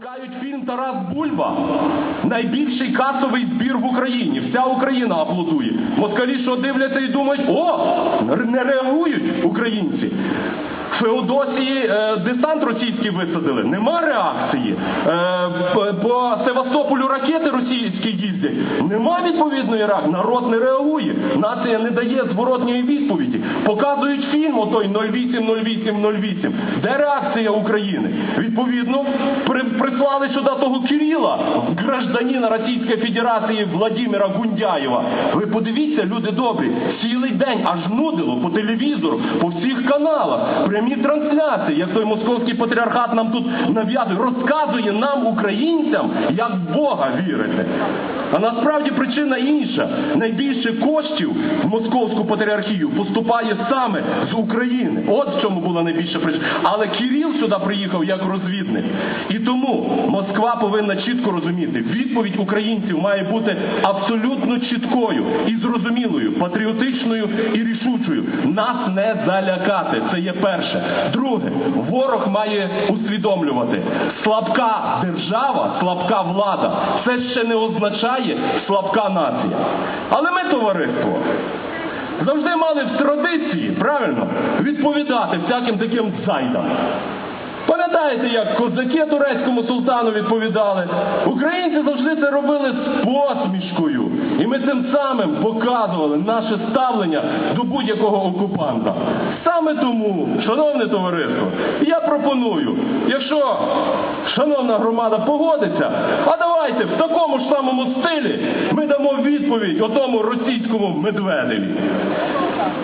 Пускають фільм Тарас Бульба. Найбільший касовий збір в Україні. Вся Україна аплодує. Москалі що дивляться і думають, о, не реагують українці. Феодосії е, десант російський висадили. Нема реакції. Е, по Севастополю ракети російські їздять. Нема відповідної реакції. Народ не реагує. Нація не дає зворотньої відповіді. Показують фільм отой 080808. Де реакція України? Відповідно, при, прислали сюди того Кирила, гражданина Російської Федерації Владимира Гундяєва. Ви подивіться, люди добрі, цілий день аж нудило по телевізору, по всіх каналах, прямі трансляції, як той московський патріархат нам тут нав'язує, розказує нам, українцям, як Бога вірити. А насправді причина інша. Найбільше коштів в московську патріархію поступає саме з України. От в чому була найбільша причина. Але Кирил сюди приїхав як розвідник. І тому Москва повинна чітко розуміти, відповідь українців має бути абсолютно чіткою і зрозумілою, патріотичною і рішучою. Нас не залякати. Це є перше. Друге, ворог має усвідомлювати, слабка держава, слабка влада, це ще не означає слабка нація. Але ми, товариство, завжди мали в традиції, правильно, відповідати всяким таким зайдам. Пам'ятаєте, як козаки турецькому султану відповідали? Українці завжди це робили з посмішкою. І ми цим самим показували наше ставлення до будь-якого окупанта. Саме тому, шановне товариство, я пропоную, якщо шановна громада погодиться, а давайте в такому ж самому стилі ми дамо відповідь отому російському медведеві.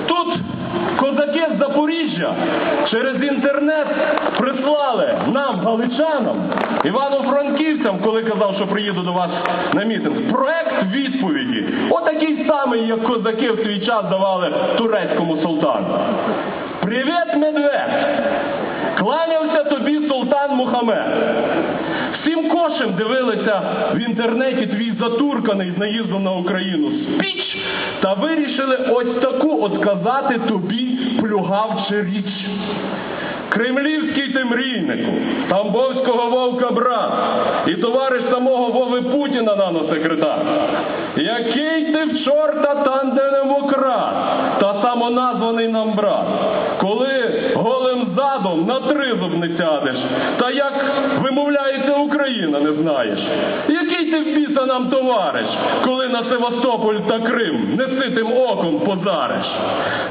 Тут козаки з Запоріжжя через інтернет прислали нам, галичанам, Івано-Франківцям, коли казав, що приїду до вас на мітинг, проект відповіді. Отакий самий, як козаки в свій час давали турецькому султану. Привіт, медведь! Кланявся тобі султан Мухаммед. Всім кошем дивилися в інтернеті твій затурканий з наїздом на Україну спіч та вирішили ось таку от казати тобі плюгавче річ. Кремлівський ти мрійнику, Тамбовського вовка брат і товариш самого Вови Путіна наносекретар. Який ти в чорта там де демократ, та самоназваний нам брат, коли голим задом на тризуб не сядеш, та як вимовляється Україна, не знаєш. Який ти в біса нам товариш, коли на Севастополь та Крим неситим оком позариш?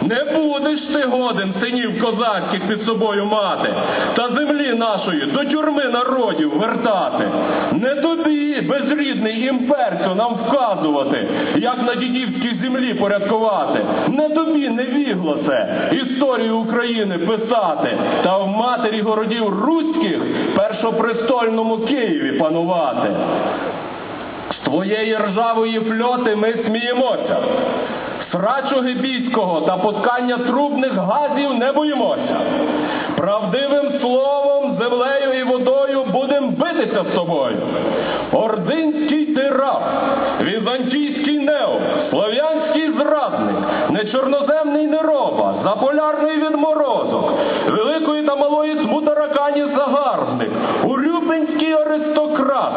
Не будеш ти годен синів козацьких під собою мати, та землі нашої до тюрми народів вертати. Не тобі, безрідний імперцю, нам вказувати, як на дідівській землі порядкувати. Не тобі, невігласе, історію України писати, та в матері городів руських першопрестольному Києві панувати. Твоєї ржавої фльоти ми сміємося. Срачу гибійського та поткання трубних газів не боїмося. Правдивим словом, землею і водою будем битися з тобою. Ординський ти раб, візантійський нео, слов'янський зрадник, нечорноземний нероба, заполярний відморозок, великої та малої смутаракані загарбник, урюпинський аристократ,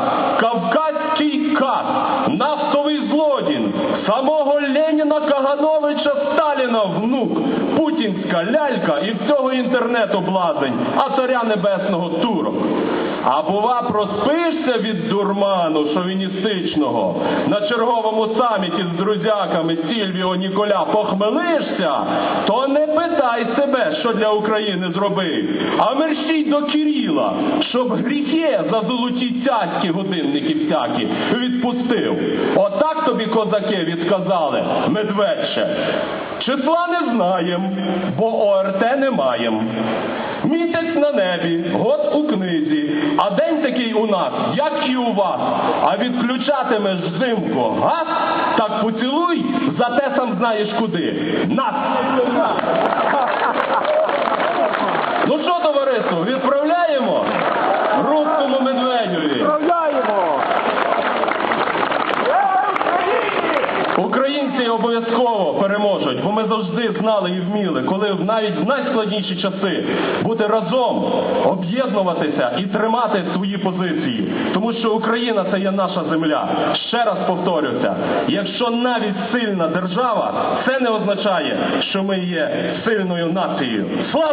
кавказький кат, нафтовий злодін, самого Леніна Кагановича Сталіна внук, путінська лялька і всього інтернету блазень, а царя небесного турок. А бува, проспишся від дурману шовіністичного, на черговому саміті з друзяками Сільвіо Ніколя похмелишся, то не питай себе, що для України зробив, а мерщій до Кирила, щоб гріхи за золоті цяцькі годинники всякі відпустив. Отак тобі козаки відказали, медведче. Числа не знаєм, бо ОРТ не маєм. Місяць на небі, год у книзі, а день такий у нас, як і у вас. А відключатимеш взимку газ, так поцілуй, зате сам знаєш куди. Нас! Ну що, товариство, відправляємо руському медведеві. Відправляємо! Українці обов'язково бо ми завжди знали і вміли, коли навіть в найскладніші часи бути разом, об'єднуватися і тримати свої позиції. Тому що Україна це є наша земля. Ще раз повторюся, якщо навіть сильна держава, це не означає, що ми є сильною нацією. Слава!